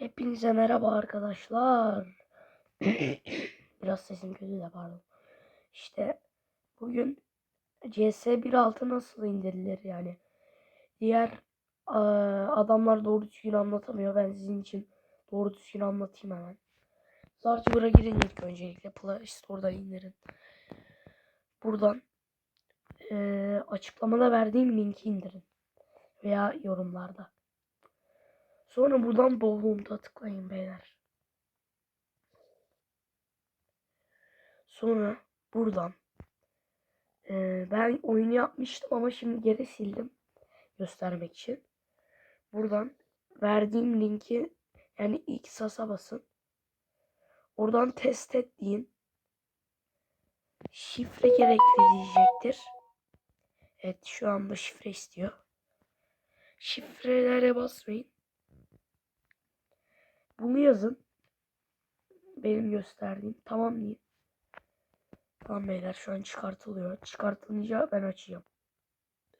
Hepinize merhaba arkadaşlar. Biraz sesim kötü de pardon. İşte bugün CS 1.6 nasıl indirilir yani. Diğer aa, adamlar doğru düzgün anlatamıyor. Ben sizin için doğru düzgün anlatayım hemen. Zarchiver'a girin ilk öncelikle. Play Store'dan indirin. Buradan eee, açıklamada verdiğim linki indirin. Veya yorumlarda. Sonra buradan Download'a tıklayın beyler. Sonra buradan eee, ben oyunu yapmıştım ama şimdi geri sildim göstermek için. Buradan verdiğim linki yani ilk sasa basın. Oradan test et deyin. Şifre gerekli diyecektir. Evet şu anda şifre istiyor. Şifrelere basmayın. Bunu yazın. Benim gösterdiğim. Tamam deyin. Tamam beyler şu an çıkartılıyor. Çıkartılınca ben açacağım.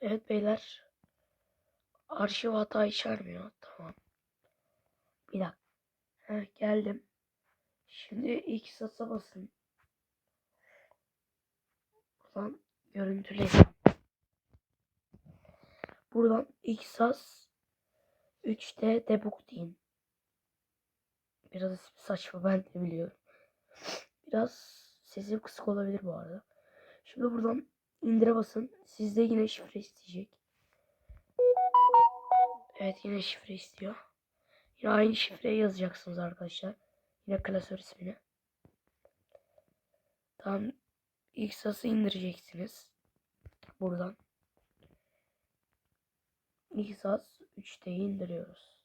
Evet beyler. Arşiv hata içermiyor. Tamam. Bir dakika. Heh, geldim. Şimdi ilk sasa basın. Buradan görüntüleyin. Buradan ilk sas 3D debug deyin. Biraz saçma ben de biliyorum. Biraz sesim kısık olabilir bu arada. Şimdi buradan indire basın. Sizde yine şifre isteyecek. Evet yine şifre istiyor. Yine aynı şifreyi yazacaksınız arkadaşlar. Yine klasör ismini. Tamam. İlk sası indireceksiniz. Buradan. İlk sas 3D'yi indiriyoruz.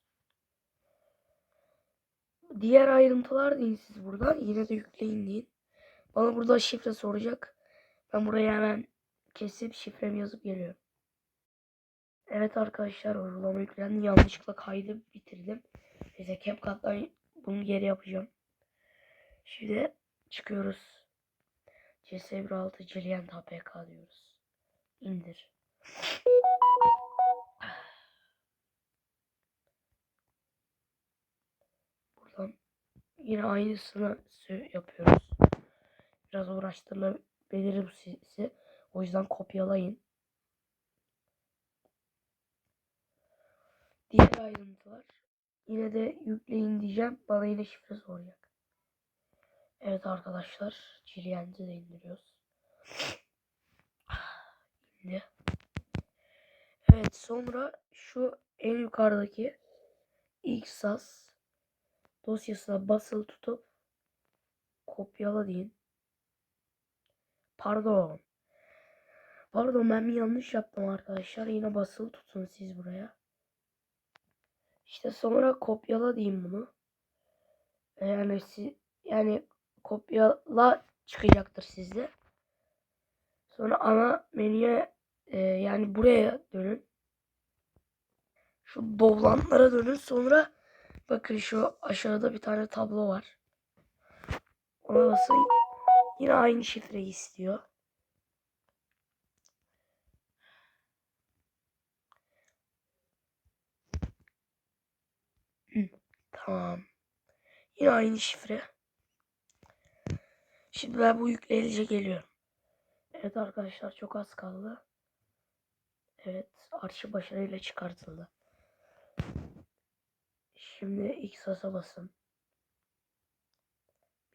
Diğer ayrıntılar deyin siz buradan. Yine de yükleyin deyin. Bana burada şifre soracak. Ben buraya hemen kesip şifremi yazıp geliyorum. Evet arkadaşlar uygulama yüklendi. Yanlışlıkla kaydı bitirdim. Neyse CapCut'tan bunu geri yapacağım. Şimdi çıkıyoruz. CS16 Cilient APK diyoruz. İndir. Buradan yine aynısını yapıyoruz. Biraz uğraştırılabilir bu sizi. O yüzden kopyalayın. Diğer ayrıntılar. Yine de yükleyin diyeceğim. Bana yine şifre soracak. Evet arkadaşlar. Cilient'i de indiriyoruz. İndi. Evet sonra şu en yukarıdaki ilk sas dosyasına basılı tutup kopyala deyin. Pardon. Pardon ben bir yanlış yaptım arkadaşlar. Yine basılı tutun siz buraya. İşte sonra kopyala diyeyim bunu. Yani siz, yani kopyala çıkacaktır sizde. Sonra ana menüye e, yani buraya dönün. Şu dovlanlara dönün. Sonra bakın şu aşağıda bir tane tablo var. Ona basın. Yine aynı şifreyi istiyor. Tamam. Yine aynı şifre. Şimdi ben bu yükleyince geliyorum. Evet arkadaşlar çok az kaldı. Evet arşiv başarıyla çıkartıldı. Şimdi sasa basın.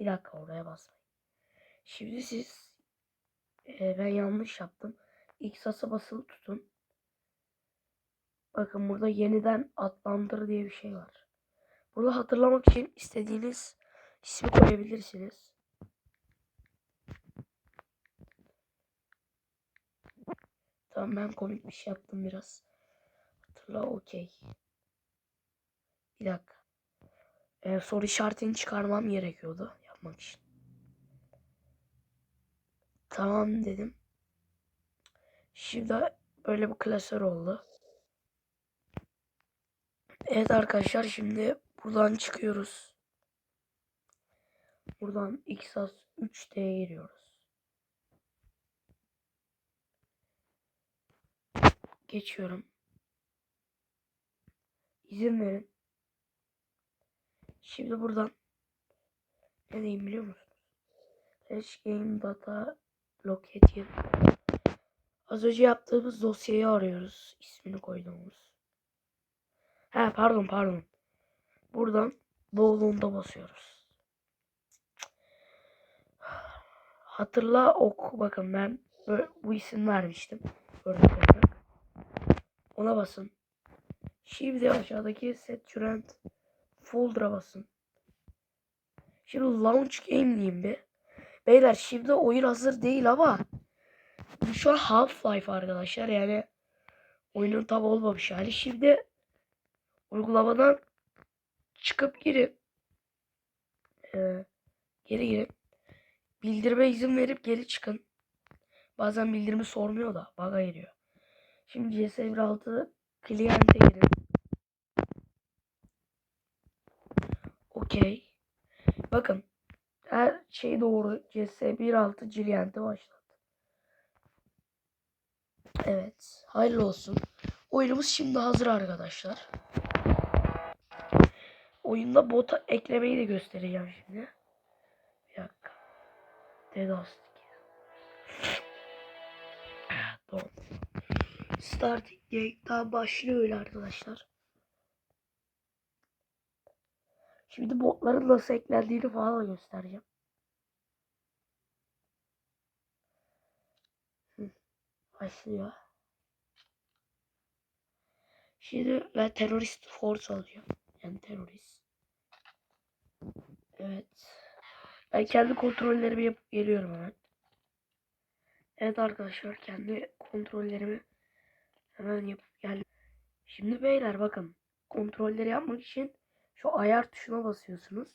Bir dakika oraya basmayın. Şimdi siz e, ben yanlış yaptım. Sasa basılı tutun. Bakın burada yeniden adlandır diye bir şey var. Burada hatırlamak için istediğiniz ismi koyabilirsiniz. Tamam ben komik bir şey yaptım biraz. Hatırla okey. Bir dakika. Ee, soru işaretini çıkarmam gerekiyordu yapmak için. Tamam dedim. Şimdi böyle bir klasör oldu. Evet arkadaşlar şimdi buradan çıkıyoruz. Buradan XAS 3D'ye giriyoruz. Geçiyorum. İzin verin. Şimdi buradan ne diyeyim biliyor musunuz? Flash Game Data Locator. Az önce yaptığımız dosyayı arıyoruz. İsmini koyduğumuz. He pardon pardon. Buradan Bowl'unda basıyoruz. Hatırla ok bakın ben bu isim vermiştim. Örnek olarak. Ona basın. Şimdi aşağıdaki set current folder'a basın. Şimdi launch game diyeyim bir. Beyler şimdi oyun hazır değil ama bu şu an Half-Life arkadaşlar yani oyunun tam olmamış hali. Şimdi uygulamadan çıkıp girin. Ee, geri girin. Bildirime izin verip geri çıkın. Bazen bildirimi sormuyor da bug'a giriyor. Şimdi CS 1.6 kliente girin. Okey. Bakın her şey doğru. CS 1.6 kliente başlat. Evet. Hayırlı olsun. Oyunumuz şimdi hazır arkadaşlar. Oyunda bota eklemeyi de göstereceğim şimdi. Bir dakika. DDoS. Tamam. Starting game daha başlıyor öyle arkadaşlar. Şimdi botların nasıl eklendiğini falan göstereceğim. Başlıyor. Şimdi ben terörist force alacağım. Yani terörist. Evet. Ben kendi kontrollerimi yapıp geliyorum hemen. Evet arkadaşlar kendi kontrollerimi hemen yapıp geldim. Şimdi beyler bakın kontrolleri yapmak için şu ayar tuşuna basıyorsunuz.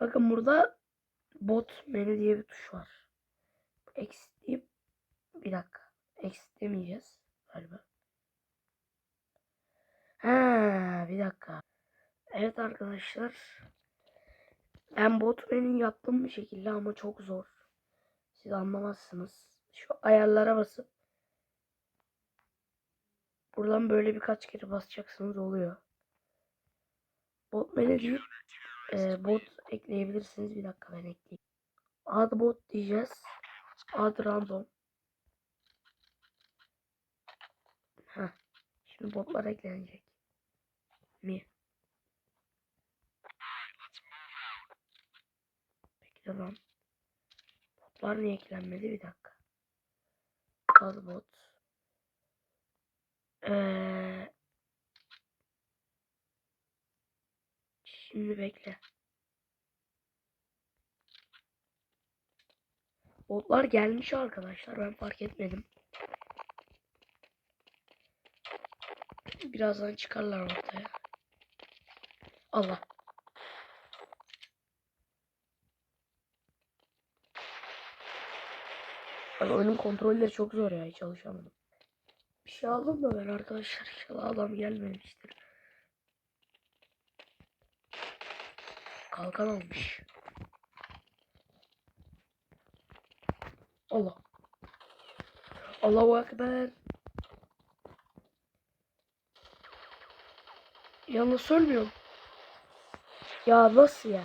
Bakın burada bot menü diye bir tuş var. Exit bir dakika. Exit demeyeceğiz galiba. Ha bir dakika. Evet arkadaşlar. Ben bot menü yaptım bir şekilde ama çok zor. Siz anlamazsınız. Şu ayarlara basıp buradan böyle birkaç kere basacaksınız oluyor. Bot deyip e, bot ekleyebilirsiniz. Bir dakika ben ekleyeyim. Add bot diyeceğiz. Add random. Heh. Şimdi botlar eklenecek. Mi? Bekle lan. Botlar niye eklenmedi? Bir dakika. Add bot. Ee, şimdi bekle. Botlar gelmiş arkadaşlar. Ben fark etmedim. Birazdan çıkarlar ortaya. Allah. Ay, oyunun kontrolleri çok zor ya. Hiç alışamadım. Bir şey aldım da ben arkadaşlar. İnşallah adam gelmemiştir. Kalkan almış. Allah. Allahu Ekber. Yalnız ölmüyorum. Ya nasıl ya?